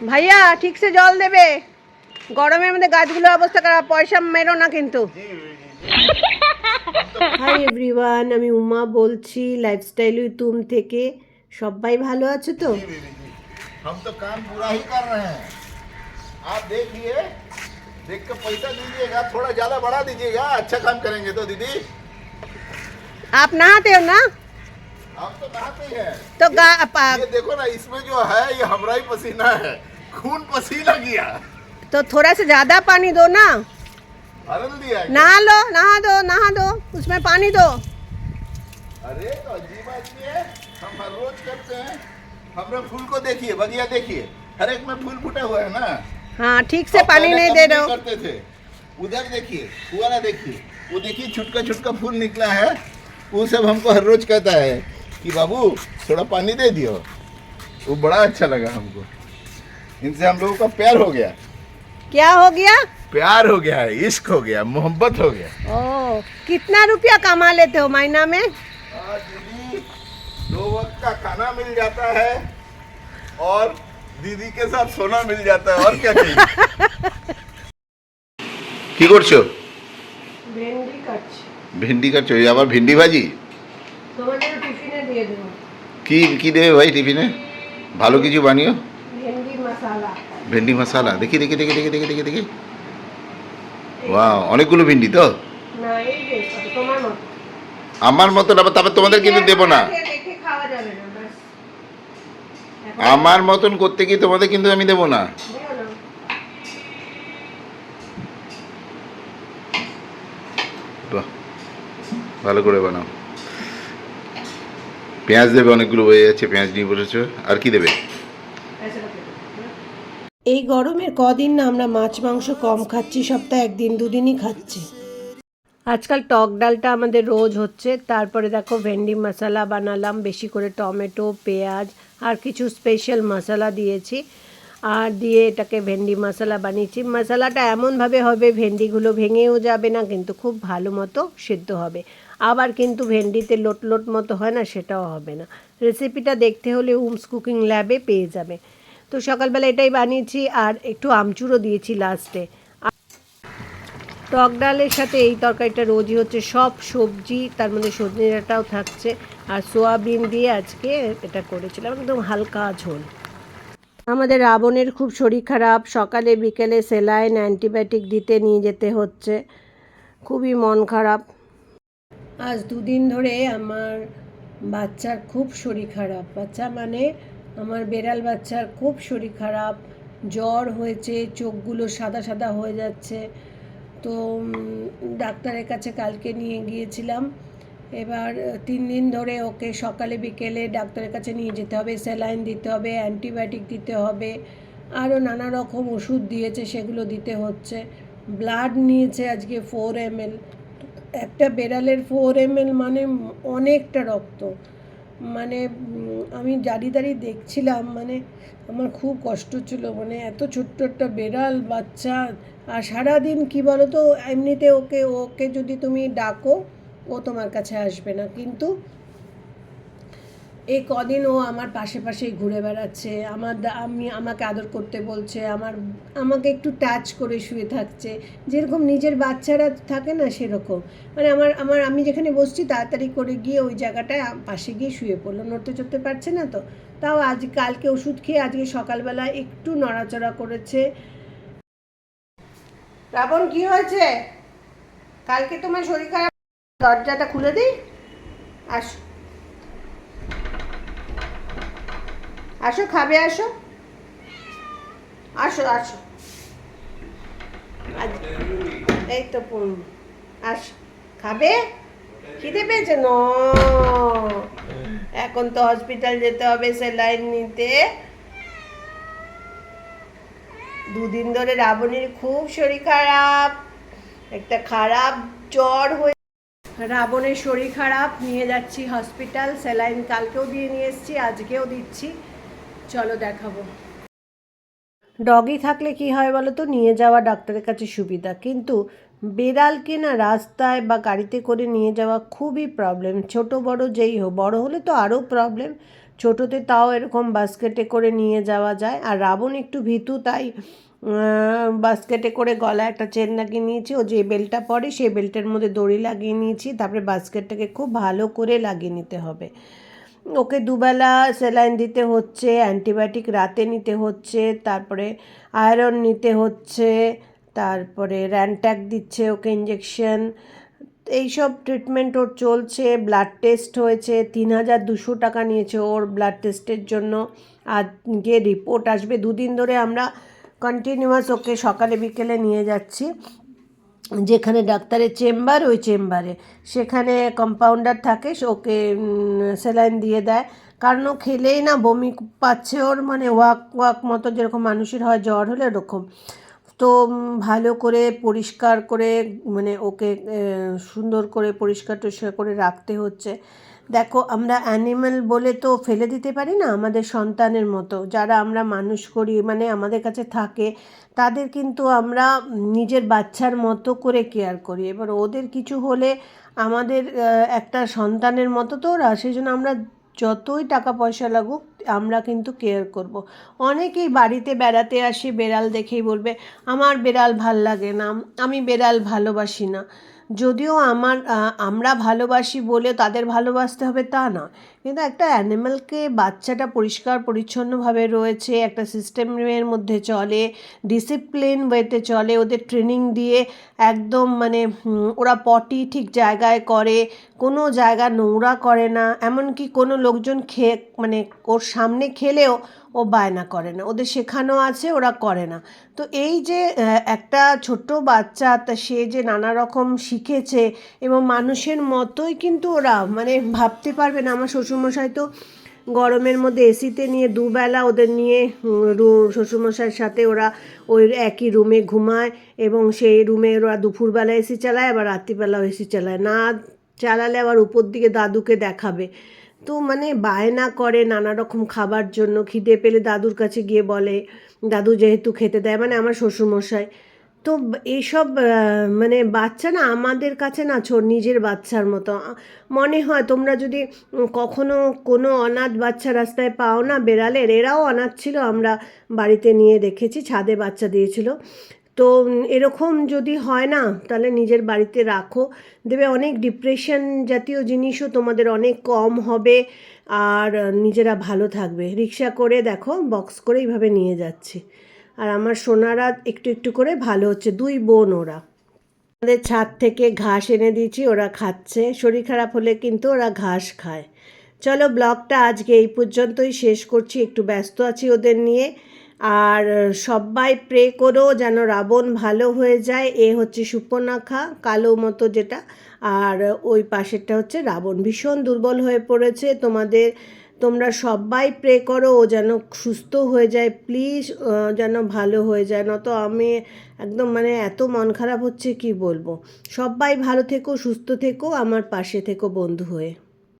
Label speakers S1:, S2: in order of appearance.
S1: ভাইয়া ঠিকসে জল দেবে গরমের মধ্যে গাছগুলোর অবস্থা খারাপ পয়সা মেরো না কিন্তু হাই এভরিওয়ান আমি উমা বলছি লাইফস্টাইল উইথ তুম থেকে সবাই ভালো আছো তো
S2: जी, जी, जी। हम तो काम पूरा ही कर रहे हैं आप देखिए देख के पैसा दीजिएगा थोड़ा ज्यादा बढ़ा दीजिएगा अच्छा काम करेंगे तो दीदी
S1: आप नहाते हो ना
S2: आप तो नहाते हैं।
S1: तो गा- पा-
S2: ये देखो ना इसमें जो है ये हमारा ही पसीना है। खून पसीना गया।
S1: तो थोड़ा सा ज़्यादा पानी दो ना। नहा लो नहा दो नहा दो। उसमें पानी दो।
S2: अरे तो अजीब आदमी है। हम हर रोज करते हैं। हमने फूल को देखिए बगिया देखिए। हर एक में फूल फूटा हुआ है ना?
S1: हाँ ठीक से पानी नहीं दे रहे हो।
S2: करते थे। उधर देखिए देखिए। वो देखिए छुटका छुटका फूल निकला है। वो सब हमको हर रोज कहता है। कि बाबू थोड़ा पानी दे दियो वो बड़ा अच्छा लगा हमको इनसे हम लोगों का प्यार हो गया
S1: क्या हो गया
S2: प्यार हो गया है इश्क हो गया मोहब्बत हो गया
S1: ओ कितना रुपया कमा लेते हो महीना में
S2: आज दीदी दो वक्त का खाना मिल जाता है और दीदी के साथ सोना मिल जाता है और क्या चाहिए কি করছো
S1: ভেন্ডি কাটছি
S2: ভেন্ডি কাটছো এই আবার ভেন্ডি ভাজি কি কি দেবে ভাই টিফিনে? ভালো কিছু বানিও?
S1: ভেন্ডি মশালা।
S2: দেখি দেখি দেখি দেখি দেখি দেখি দেখি। ওয়াও অনেকগুলো ভেন্ডি তো? আমার মতো না তারপর তোমাদের কিন্তু দেবো না। আমার মতন করতে গিয়ে তোমাদের কিন্তু আমি দেবো না। ভালো করে বানাও। পেঁয়াজ দেবে অনেকগুলো হয়ে যাচ্ছে পেঁয়াজ নিয়ে বসেছো। আর কি দেবে?
S1: এই গরমের কদিন না আমরা মাছ মাংস কম খাচ্ছি সপ্তাহে একদিন দুদিনই খাচ্ছি। আজকাল টক ডালটা আমাদের রোজ হচ্ছে তারপরে দেখো ভেন্ডি মশলা বানালাম বেশি করে টমেটো পেঁয়াজ আর কিছু স্পেশাল মশলা দিয়েছি। আর দিয়ে এটাকে ভেন্ডি মশলা বানিয়েছি। মশলাটা এমনভাবে হবে, ভেন্ডিগুলো ভেঙেও যাবে না, কিন্তু খুব ভালো মতো সিদ্ধ হবে। আবার কিন্তু ভেন্ডিতে লোট লোট মতো হয় না, সেটাও হবে না। রেসিপিটা দেখতে হলে উমস কুকিং ল্যাবে পেয়ে যাবে। তো সকালবেলা এটাই বানিয়েছি আর একটু আমচুরও দিয়েছি লাস্টে। টক ডালের সাথে এই তরকারিটা রোজই হচ্ছে, সব সবজি, তার মধ্যে সজনে ডাঁটাও থাকছে। আর সোয়াবিন দিয়ে আজকে এটা করেছিলাম, একদম হালকা ঝোল। আমাদের রাবণের খুব শরীর খারাপ। সকালে, বিকেলে সেলাইন অ্যান্টিবায়োটিক দিতে নিয়ে যেতে হচ্ছে। খুবই মন খারাপ। আজ দুদিন ধরে আমার বাচ্চার খুব শরীর খারাপ। বাচ্চা মানে আমার বেড়াল বাচ্চার খুব শরীর খারাপ। জ্বর হয়েছে, চোখগুলো সাদা সাদা হয়ে যাচ্ছে। তো ডাক্তারের কাছে কালকে নিয়ে গিয়েছিলাম। এবার তিন দিন ধরে ওকে সকালে, বিকেলে ডাক্তারের কাছে নিয়ে যেতে হবে, স্যালাইন দিতে হবে, অ্যান্টিবায়োটিক দিতে হবে, আরও নানা রকম ওষুধ দিয়েছে, সেগুলো দিতে হচ্ছে। ব্লাড নিয়েছে আজকে ফোর এমএল একটা বেড়ালের ফোর এমএল মানে অনেকটা রক্ত। মানে আমি দাঁড়িয়ে দাঁড়িয়ে দেখছিলাম মানে আমার খুব কষ্ট ছিল মানে এত ছোট্ট একটা বেড়াল, বাচ্চা, আর সারাদিন কী বলো তো এমনিতে ওকে ওকে যদি তুমি ডাকো ও তোমার কাছে আসবে না। কিন্তু এই কদিন ও আমার পাশে পাশেই ঘুরে বেড়াচ্ছে, আমার আমি আমাকে আদর করতে বলছে, আমার, আমাকে একটু টাচ করে শুয়ে থাকছে। যেরকম নিজের বাচ্চারা থাকে না সেরকম। মানে আমার আমার, আমি যেখানে বসছি তাড়াতাড়ি করে গিয়ে ওই জায়গাটায় পাশে গিয়ে শুয়ে পড়ল। নড়তে চড়তে পারছে না তো? তাও আজ, কালকে ওষুধ খেয়ে আজকে সকালবেলা একটু নড়াচড়া করেছে। রাবণ, কি হয়েছে? কালকে তোমার শরীর খারাপ দরজাটা খুলে দিই। আস আসো, খাবে, আসো। আসো আসো। এই তো আসো। খাবে? খিদে পেয়েছে? ন। এখন তো হসপিটাল যেতে হবে স্যালাইন নিতে। দুদিন ধরে রাবণীর খুব শরীর খারাপ, একটা খারাপ জ্বর হয়ে রাবণের শরীর খারাপ, নিয়ে যাচ্ছি হসপিটাল স্যালাইন কালকেও দিয়ে নিয়ে এসেছি, আজকেও দিচ্ছি। চলো দেখাবো। ডগি থাকলে কি হয় বলো তো নিয়ে যাওয়া ডাক্তারের কাছে সুবিধা। কিন্তু বেড়ালকে না রাস্তায় বা গাড়িতে করে নিয়ে যাওয়া খুবই প্রবলেম ছোট, বড় যেই হোক, বড় হলে তো আরও প্রবলেম ছোটোতে তাও এরকম বাস্কেটে করে নিয়ে যাওয়া যায়। আর রাবণ একটু ভীতু, তাই বাস্কেটে করে গলা একটা চেন লাগিয়ে নিয়েছি। ও যে বেল্টটা পরে সেই বেল্টের মধ্যে দড়ি লাগিয়ে নিয়েছি। তারপরে বাস্কেটটাকে খুব ভালো করে লাগিয়ে নিতে হবে। ওকে দুবেলা স্যালাইন দিতে হচ্ছে, অ্যান্টিবায়োটিক রাতে নিতে হচ্ছে, তারপরে আয়রন নিতে হচ্ছে, তারপরে র্যানট্যাক দিচ্ছে ওকে ইঞ্জেকশন এইসব ট্রিটমেন্ট ওর চলছে, ব্লাড টেস্ট হয়েছে, তিন হাজার দুশো টাকা নিয়েছে ওর ব্লাড টেস্টের জন্য। আজকে রিপোর্ট আসবে দুদিন ধরে আমরা কন্টিনিউয়াস ওকে সকালে, বিকেলে নিয়ে যাচ্ছি। যেখানে ডাক্তারের চেম্বার, ওই চেম্বারে। সেখানে কম্পাউন্ডার থাকে ওকে স্যালাইন দিয়ে দেয়। কারণ ও খেলেই না, বমি পাচ্ছে ওর মানে ওয়াক ওয়াক মতো যেরকম মানুষের হয়, জ্বর হলে ওরকম। তো ভালো করে পরিষ্কার করে মানে ওকে সুন্দর করে পরিষ্কার টরিষ্কার করে রাখতে হচ্ছে। দেখো, আমরা অ্যানিম্যাল বলে তো ফেলে দিতে পারি না আমাদের সন্তানের মতো। যারা আমরা মানুষ করি মানে আমাদের কাছে থাকে, তাদের কিন্তু আমরা নিজের বাচ্চার মতো করে কেয়ার করি। এবার ওদের কিছু হলে আমাদের একটা সন্তানের মতো তো ওরা সেই জন্য আমরা যতই টাকা পয়সা লাগুক, আমরা কিন্তু কেয়ার করব। অনেকেই বাড়িতে বেড়াতে আসে, বেড়াল দেখেই বলবে, আমার বেড়াল ভালো লাগে না, আমি বেড়াল ভালোবাসি না। যদিও আমার আমরা ভালোবাসি বলে তাদের ভালোবাসতে হবে তা না। কিন্তু একটা অ্যানিম্যালকে বাচ্চাটা পরিষ্কার, পরিচ্ছন্নভাবে রয়েছে, একটা সিস্টেমের মধ্যে চলে ডিসিপ্লিন ওয়েতে চলে, ওদের ট্রেনিং দিয়ে একদম মানে ওরা পটি ঠিক জায়গায় করে, কোনো জায়গা নোংরা করে না। এমনকি কোনো লোকজন খেয়ে মানে ওর সামনে খেলেও ও বায়না করে না। ওদের শেখানো আছে, ওরা করে না। তো এই যে একটা ছোট্ট বাচ্চা, তা সে যে নানা রকম শিখেছে এবং মানুষের মতোই কিন্তু ওরা মানে ভাবতে পারবে না। আমার শ্বশুরমশাই তো গরমের মধ্যে এসিতে নিয়ে দুবেলা ওদের নিয়ে শ্বশুরমশাইয়ের সাথে ওরা ওই একই রুমে ঘুমায় এবং সেই রুমে ওরা দুপুরবেলা এসি চালায়, আবার রাত্রিবেলাও এসি চালায়। না চালালে আবার উপর দিকে দাদুকে দেখাবে। তো মানে বায়না করে নানা রকম খাবার জন্য খিদে পেলে দাদুর কাছে গিয়ে বলে, দাদু যেহেতু খেতে দেয় মানে আমার শ্বশুরমশাই। তো এইসব মানে বাচ্চা না আমাদের কাছে না ছো, নিজের বাচ্চার মতো। মনে হয় তোমরা যদি কখনো কোনো অনাথ বাচ্চা রাস্তায় পাও না, বেড়ালের, এরাও অনাথ ছিল, আমরা বাড়িতে নিয়ে রেখেছি ছাদে বাচ্চা দিয়েছিল। তো এরকম যদি হয় না, তাহলে নিজের বাড়িতে রাখো। দেবে অনেক ডিপ্রেশন জাতীয় জিনিসও তোমাদের অনেক কম হবে, আর নিজেরা ভালো থাকবে। রিক্সা করে দেখো বক্স করে এইভাবে নিয়ে যাচ্ছে। আর আমার সোনারা একটু একটু করে ভালো হচ্ছে, দুই বোন ওরা। আমাদের ছাদ থেকে ঘাস এনে দিয়েছি, ওরা খাচ্ছে। শরীর খারাপ হলে কিন্তু ওরা ঘাস খায়। চলো ব্লগটা আজকে এই পর্যন্তই শেষ করছি, একটু ব্যস্ত আছি ওদের নিয়ে। আর সবাই প্রে করো যেন রাবণ ভালো হয়ে যায়। এ হচ্ছে সুপর্ণাখা, কালো মতো যেটা। আর, ওই পাশেরটা হচ্ছে রাবণ। ভীষণ দুর্বল হয়ে পড়েছে। তোমাদের, তোমরা সবাই প্রে করো ও যেন সুস্থ হয়ে যায়। প্লিজ যেন ভালো হয়ে যায়। নয়তো আমি একদম মানে এত মন খারাপ হচ্ছে, কি বলব? সবাই ভালো থেকো, সুস্থ থেকো, আমার পাশে থেকো বন্ধু হয়ে।